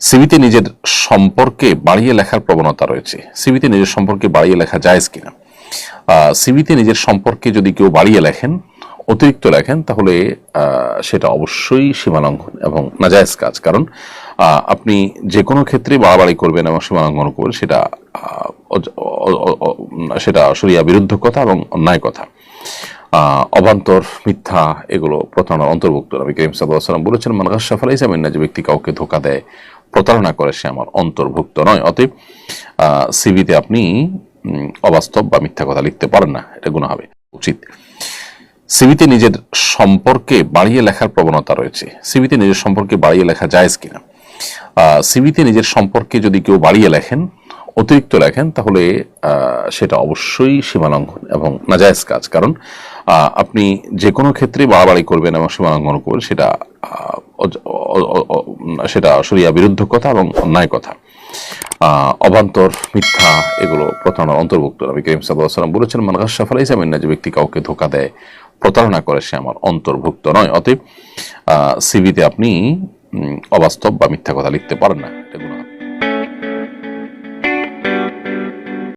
সিভিতে নিজের সম্পর্কে বাড়িয়ে লেখার প্রবণতা রয়েছে। সিভিতে নিজের সম্পর্কে বাড়িয়ে লেখা যায় কিনা? সিভিতে নিজের সম্পর্কে যদি কেউ বাড়িয়ে লেখেন, অতিরিক্ত লেখেন, তাহলে সেটা অবশ্যই সীমালঙ্ঘন এবং নাজায়েজ কাজ। কারণ আপনি যে কোনো ক্ষেত্রে বাড়াবাড়ি করবেন এবং সীমালঙ্ঘন করবেন, সেটা সেটা সরিয়া বিরুদ্ধ কথা এবং অন্যায় কথা। অবান্তর, মিথ্যা, এগুলো প্রতারণার অন্তর্ভুক্ত নবী করিম সাল্লাহ সাল্লাম বলেছেন মানগাস সাফালাই যাবেন না যে ব্যক্তি কাউকে ধোকা দেয় প্রতারণা করে সে আমার অন্তর্ভুক্ত নয়। অতএব সিভিতে আপনি অবাস্তব বা মিথ্যা কথা লিখতে পারেন না, এটা গুণ হবে, উচিত। সিভিতে নিজের সম্পর্কে বাড়িয়ে লেখার প্রবণতা রয়েছে। সিভিতে নিজের সম্পর্কে বাড়িয়ে লেখা জায়েজ কিনা? সিভিতে নিজের সম্পর্কে যদি কেউ বাড়িয়ে লেখেন, অতিরিক্ত লেখেন, তাহলে সেটা অবশ্যই সীমালঙ্ঘন এবং নাজায়েজ কাজ। কারণ আপনি যে কোনো ক্ষেত্রে বাড়াবাড়ি করবেন এবং সীমালঙ্ঘন করবেন, সেটা সেটা সরিয়া বিরুদ্ধ কথা এবং অন্যায় কথা। অবান্তর, মিথ্যা এগুলো প্রতারণার অন্তর্ভুক্ত। নবী করিম সাল্লাম বলেছেন মানগাস সাফালাই যাবেন না যে ব্যক্তি কাউকে ধোকা দেয়, প্রতারণা করে, সে আমার অন্তর্ভুক্ত নয়। অতএব সিভিতে আপনি অবাস্তব বা মিথ্যা কথা লিখতে পারেন না। হবে